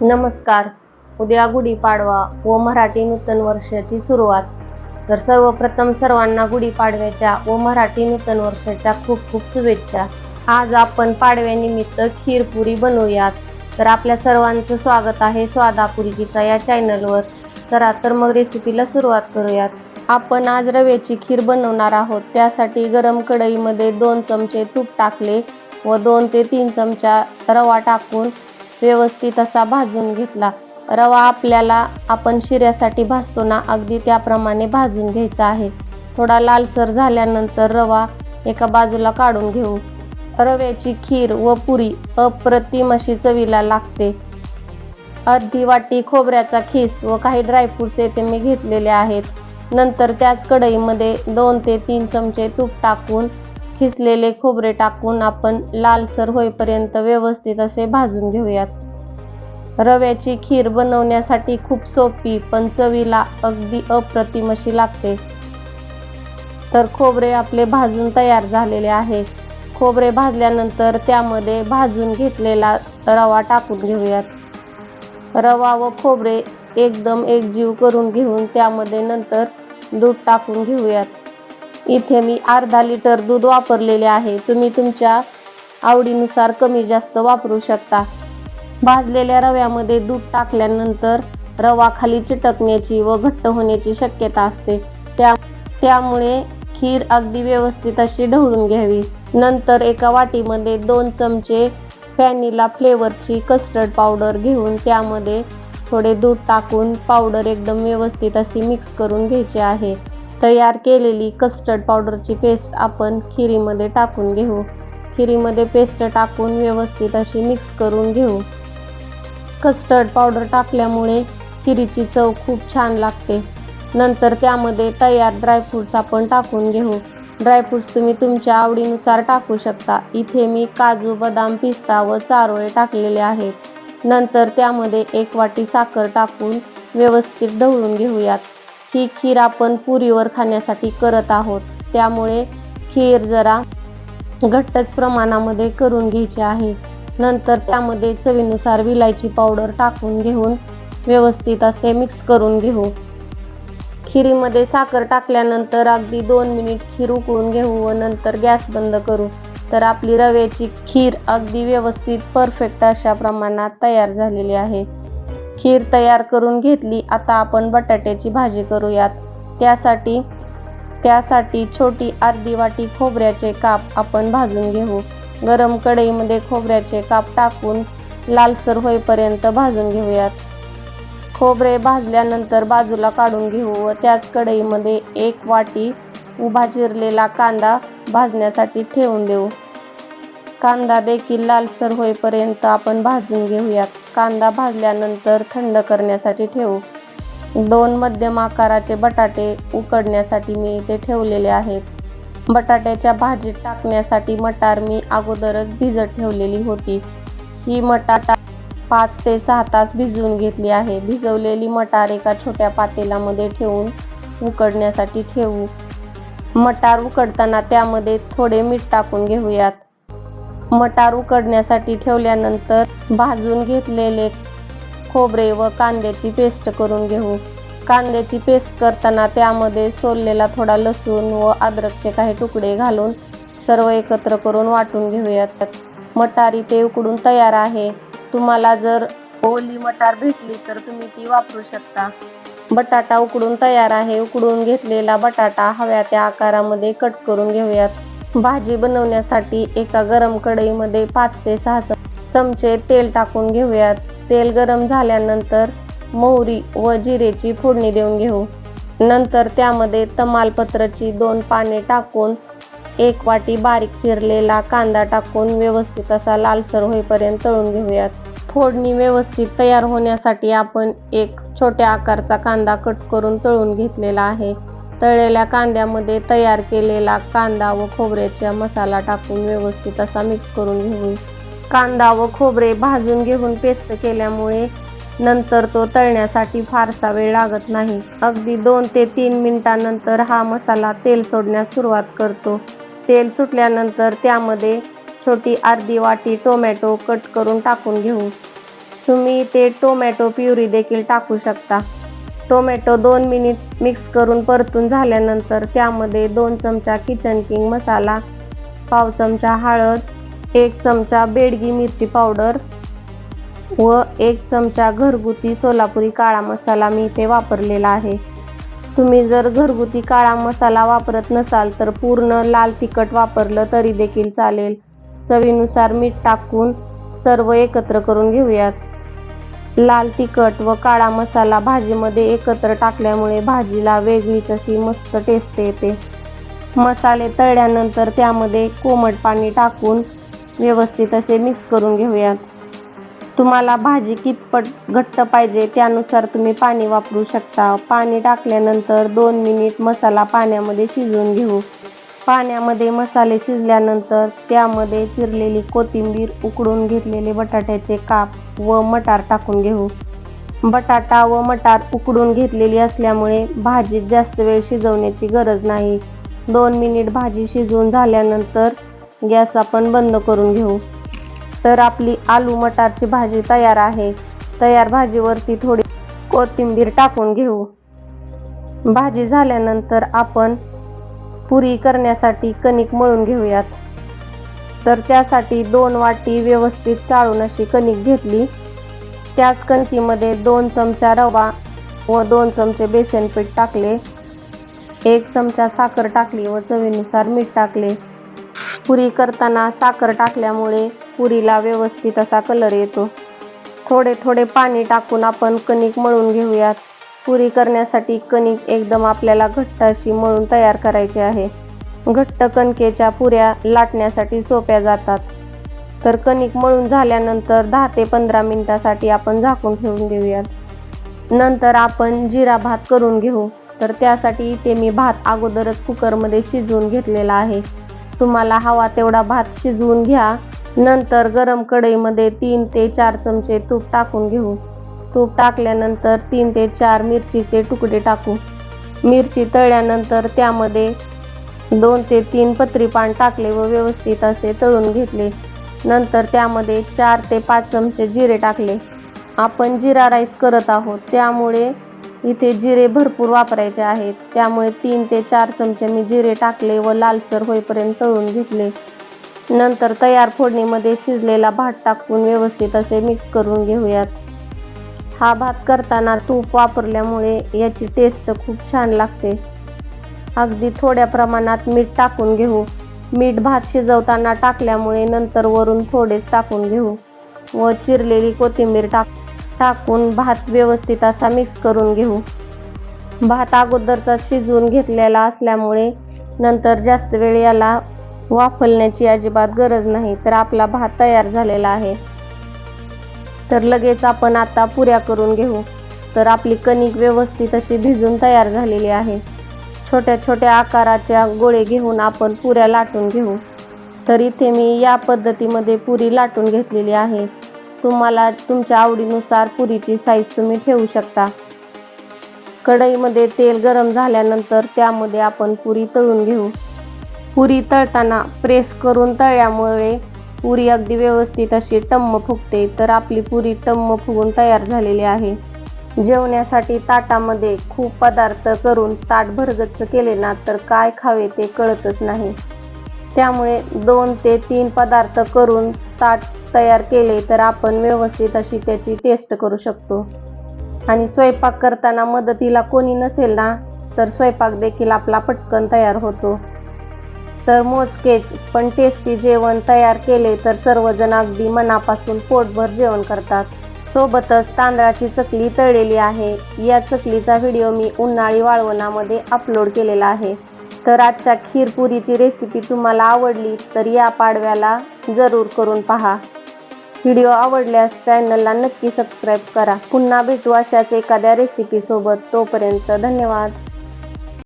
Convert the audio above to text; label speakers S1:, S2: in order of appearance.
S1: नमस्कार. उद्या गुढीपाडवा व मराठी नूतन वर्षाची सुरुवात. तर सर्वप्रथम सर्वांना गुढीपाडव्याच्या व मराठी नूतन वर्षाच्या खूप खूप शुभेच्छा. आज आपण पाडव्यानिमित्त खीरपुरी बनवूयात. तर आपल्या सर्वांचं स्वागत आहे स्वादापुरीचा या चॅनलवर. चला तर मग रेसिपीला सुरुवात करूयात. आपण आज रव्याची खीर बनवणार आहोत. त्यासाठी गरम कढईमध्ये दोन चमचे तूप टाकले व दोन ते तीन चमचा रवा टाकून व्यवस्थित असा भाजून घेतला. रवा आपल्याला आपण शिऱ्यासाठी भाजतो ना अगदी त्याप्रमाणे भाजून घ्यायचा आहे. थोडा लालसर झाल्यानंतर रवा एका बाजूला काढून घेऊ. रव्याची खीर व पुरी अप्रतिम अशी चवीला लागते. अर्धी वाटी खोबऱ्याचा खीस व काही ड्रायफ्रुट्स येथे मी घेतलेले आहेत. नंतर त्याच कढईमध्ये दोन ते तीन चमचे तूप टाकून खिसलेले खोबरे टाकून आपण लालसर होईपर्यंत व्यवस्थित असे भाजून घेऊयात. रव्याची खीर बनवण्यासाठी खूप सोपी पण चवीला अगदी अप्रतिम अशी लागते. तर खोबरे आपले भाजून तयार झालेले आहे. खोबरे भाजल्यानंतर त्यामध्ये भाजून घेतलेला रवा टाकून घेऊयात. रवा व खोबरे एकदम एकजीव करून घेऊन त्यामध्ये नंतर दूध टाकून घेऊयात. इथे मी अर्धा लिटर दूध वापरलेले आहे. तुम्ही तुमच्या आवडीनुसार कमी जास्त वापरू शकता. भाजलेल्या रव्यामध्ये दूध टाकल्यानंतर रवा खाली चिटकण्याची व घट्ट होण्याची शक्यता असते. त्या त्यामुळे खीर अगदी व्यवस्थित अशी ढवळून घ्यावी. नंतर एका वाटीमध्ये दोन चमचे फॅनिला फ्लेवरची कस्टर्ड पावडर घेऊन त्यामध्ये थोडे दूध टाकून पावडर एकदम व्यवस्थित अशी मिक्स करून घ्यायची आहे. तयार केलेली कस्टर्ड पावडरची पेस्ट आपण खिरीमध्ये टाकून घेऊ. खिरीमध्ये पेस्ट टाकून व्यवस्थित अशी मिक्स करून घेऊ. कस्टर्ड पावडर टाकल्यामुळे खिरीची चव खूप छान लागते. नंतर त्यामध्ये तयार ड्रायफ्रूट्स आपण टाकून घेऊ. ड्रायफ्रूट्स तुम्ही तुमच्या आवडीनुसार टाकू शकता. इथे मी काजू बदाम पिस्ता व चारोळे टाकलेले आहेत. नंतर त्यामध्ये एक वाटी साखर टाकून व्यवस्थित ढवळून घेऊयात. ही खीर आपण पुरीवर खाण्यासाठी करत आहोत. त्यामुळे खीर जरा घट्टच प्रमाणामध्ये करून घ्यायची आहे. नंतर त्यामध्ये चवीनुसार विलायची पावडर टाकून घेऊन व्यवस्थित असे मिक्स करून घेऊ. खिरीमध्ये साखर टाकल्यानंतर अगदी दोन मिनिट खीर उकळून घेऊ व नंतर गॅस बंद करू. तर आपली रव्याची खीर अगदी व्यवस्थित परफेक्ट अशा प्रमाणात तयार झालेली आहे. खीर तयार करून घेतली. आता आपण बटाट्याची भाजी करूयात. त्यासाठी त्यासाठी छोटी अर्धी वाटी खोबऱ्याचे काप आपण भाजून घेऊ. गरम कढईमध्ये खोबऱ्याचे काप टाकून लालसर होईपर्यंत भाजून घेऊयात. खोबरे भाजल्यानंतर बाजूला काढून घेऊ व त्याच कढईमध्ये एक वाटी उभा चिरलेला कांदा भाजण्यासाठी ठेवून देऊ. कांदा देखील लालसर होईपर्यंत आपण भाजून घेऊयात. कांदा भाजल्यानंतर थंड करण्यासाठी ठेवू. दोन मध्यम आकाराचे बटाटे उकडण्यासाठी मी इथे ठेवलेले आहेत. बटाट्याच्या भाजीत टाकण्यासाठी मटार मी अगोदरच भिजत ठेवलेली होती. ही मटार पाच ते सहा तास भिजवून घेतली आहे. भिजवलेली मटार एका छोट्या पातेलामध्ये ठेवून उकडण्यासाठी ठेवू. मटार उकडताना त्यामध्ये थोडे मीठ टाकून घेऊयात. मटार उकडण्यासाठी ठेवल्यानंतर भाजून घेतलेले खोबरे व कांद्याची पेस्ट करून घेऊ. कांद्याची पेस्ट करताना त्यामध्ये सोललेला थोडा लसूण व अद्रकचे काही तुकडे घालून सर्व एकत्र करून वाटून घेऊयात. मटार इथे उकडून तयार आहे. तुम्हाला जर ओली मटार भेटली तर तुम्ही ती वापरू शकता. बटाटा उकडून तयार आहे. उकडून घेतलेला बटाटा हव्या त्या आकारामध्ये कट करून घेऊयात. भाजी बनवण्यासाठी एका गरम कढईमध्ये पाच ते सहा चमचे तेल टाकून घेऊयात. तेल गरम झाल्यानंतर मोहरी व जिरेची फोडणी देऊन घेऊ. नंतर त्यामध्ये तमालपत्राची दोन पाने टाकून एक वाटी बारीक चिरलेला कांदा टाकून व्यवस्थित असा लालसर होईपर्यंत तळून घेऊयात. फोडणी व्यवस्थित तयार होण्यासाठी आपण एक छोट्या आकारचा कांदा कट करून तळून घेतलेला आहे. तळलेल्या कांद्यामध्ये तयार केलेला कांदा व खोबऱ्याचा मसाला टाकून व्यवस्थित असा मिक्स करून घेऊ. कांदा व खोबरे भाजून घेऊन पेस्ट केल्यामुळे नंतर तो तळण्यासाठी फारसा वेळ लागत नाही. अगदी दोन ते तीन मिनिटानंतर हा मसाला तेल सोडण्यास सुरुवात करतो. तेल सुटल्यानंतर त्यामध्ये छोटी अर्धी वाटी टोमॅटो कट करून टाकून घेऊ. तुम्ही ते टोमॅटो प्युरी देखील टाकू शकता. टोमॅटो दोन मिनिट मिक्स करून परतून झाल्यानंतर त्यामध्ये दोन चमचा किचन किंग मसाला पाव चमचा हळद एक चमचा बेडगी मिरची पावडर व एक चमचा घरगुती सोलापुरी काळा मसाला मी इथे वापरलेला आहे. तुम्ही जर घरगुती काळा मसाला वापरत नसाल तर पूर्ण लाल तिखट वापरलं तरी देखील चालेल. चवीनुसार मीठ टाकून सर्व एकत्र करून घेऊयात. लाल तिखट व काळा मसाला भाजीमध्ये एकत्र टाकल्यामुळे भाजीला वेगळीच अशी मस्त टेस्ट येते. मसाले तळल्यानंतर त्यामध्ये कोमट पाणी टाकून व्यवस्थित असे मिक्स करून घेऊयात. तुम्हाला भाजी कितपट घट्ट पाहिजे त्यानुसार तुम्ही पाणी वापरू शकता. पाणी टाकल्यानंतर दोन मिनिट मसाला पाण्यामध्ये शिजवून घेऊ. पाण्यामध्ये मसाले शिजल्यानंतर त्यामध्ये चिरलेली कोथिंबीर उकडून घेतलेले बटाट्याचे काप व मटार टाकून घेऊ. बटाटा व मटार उकडून घेतलेली असल्यामुळे भाजीत जास्त वेळ शिजवण्याची गरज नाही. दोन मिनिट भाजी शिजवून झाल्यानंतर गॅस आपण बंद करून घेऊ. तर आपली आलू मटारची भाजी तयार आहे. तयार भाजीवरती थोडी कोथिंबीर टाकून घेऊ. भाजी झाल्यानंतर आपण पुरी करण्यासाठी कणिक मळून घेऊयात. तर त्यासाठी दोन वाटी व्यवस्थित चाळून अशी कणिक घेतली. त्याच कणकीमध्ये दोन चमचा रवा व दोन चमचे बेसन पीठ टाकले. एक चमचा साखर टाकली व चवीनुसार मीठ टाकले. पुरी करताना साखर टाकल्यामुळे पुरीला व्यवस्थित असा कलर येतो. थोडे थोडे पाणी टाकून आपण कणिक मळून घेऊयात. पुरी करण्यासाठी कणिक एकदम आपल्याला घट्ट अशी मळून तयार करायची आहे. घट्ट कणकेच्या पुऱ्या लाटण्यासाठी सोप्या जातात. तर कणिक मळून झाल्यानंतर दहा ते पंधरा मिनिटासाठी आपण झाकून ठेवून देऊयात नंतर आपण जिरा भात करून घेऊ. तर त्यासाठी इथे मी भात अगोदरच कुकरमध्ये शिजवून घेतलेला आहे. तुम्हाला हवा तेवढा भात शिजवून घ्या. नंतर गरम कढईमध्ये तीन ते चार चमचे तूप टाकून घेऊ. तूप टाकल्यानंतर तीन ते चार मिरचीचे तुकडे टाकू. मिरची तळल्यानंतर त्यामध्ये दोन ते तीन पत्री पान टाकले व व्यवस्थित असे तळून घेतले. नंतर त्यामध्ये चार ते पाच चमचे जिरे टाकले. आपण जिरा राईस करत आहोत. त्यामुळे इथे जिरे भरपूर वापरायचे आहेत. त्यामुळे तीन ते चार चमचे मी जिरे टाकले व लालसर होईपर्यंत तळून घेतले. नंतर तयार फोडणीमध्ये शिजलेला भात टाकून व्यवस्थित असे मिक्स करून घेऊयात. हा भात करताना तूप वापरल्यामुळे याची टेस्ट खूप छान लागते. अगदी थोड्या प्रमाणात मीठ टाकून घेऊ. मीठ भात शिजवताना टाकल्यामुळे नंतर वरून थोडेच टाकून घेऊ. व चिरलेली कोथिंबीर टाक टाकून भात व्यवस्थित असा मिक्स करून घेऊ. भात अगोदरचा शिजवून घेतलेला असल्यामुळे नंतर जास्त वेळ याला वाफलण्याची अजिबात गरज नाही तर आपला भात तयार झालेला आहे. तर लगेच आपण आता पुऱ्या करून घेऊ. तर आपली कणिक व्यवस्थित अशी भिजून तयार झालेली आहे. छोट्या छोट्या आकाराच्या गोळे घेऊन आपण पुऱ्या लाटून घेऊ. तर इथे मी या पद्धतीमध्ये पुरी लाटून घेतलेली आहे. तुम्हाला तुमच्या आवडीनुसार पुरीची साईज तुम्ही ठेवू शकता. कढईमध्ये तेल गरम झाल्यानंतर त्यामध्ये आपण पुरी तळून घेऊ. पुरी तळताना प्रेस करून तळल्यामुळे पुरी अगदी व्यवस्थित अशी टम्म फुगते तर आपली पुरी टम्म फुगून तयार झालेली आहे. जेवण्यासाठी ताटामध्ये खूप पदार्थ करून ताट भरगच्च केले ना तर काय खावे ते कळतच नाही. त्यामुळे दोन ते तीन पदार्थ करून ताट तयार केले तर आपण व्यवस्थित अशी त्याची टेस्ट करू शकतो. आणि स्वयंपाक करताना मदतीला कोणी नसेल ना तर स्वयंपाक देखील आपला पटकन तयार होतो. तर मोजकेच पण टेस्टी जेवण तयार केले तर सर्वजण अगदी मनापासून पोटभर जेवण करतात. सोबतच तांदळाची चकली तळलेली आहे. या चकलीचा व्हिडिओ मी उन्हाळी वाळवणामध्ये अपलोड केलेला आहे. तर आजच्या खीरपुरीची रेसिपी तुम्हाला आवडली तर या पाडव्याला जरूर करून पहा. व्हिडिओ आवडल्यास चॅनलला नक्की सबस्क्राईब करा. पुन्हा भेटू अशाच एखाद्या रेसिपीसोबत तोपर्यंत धन्यवाद.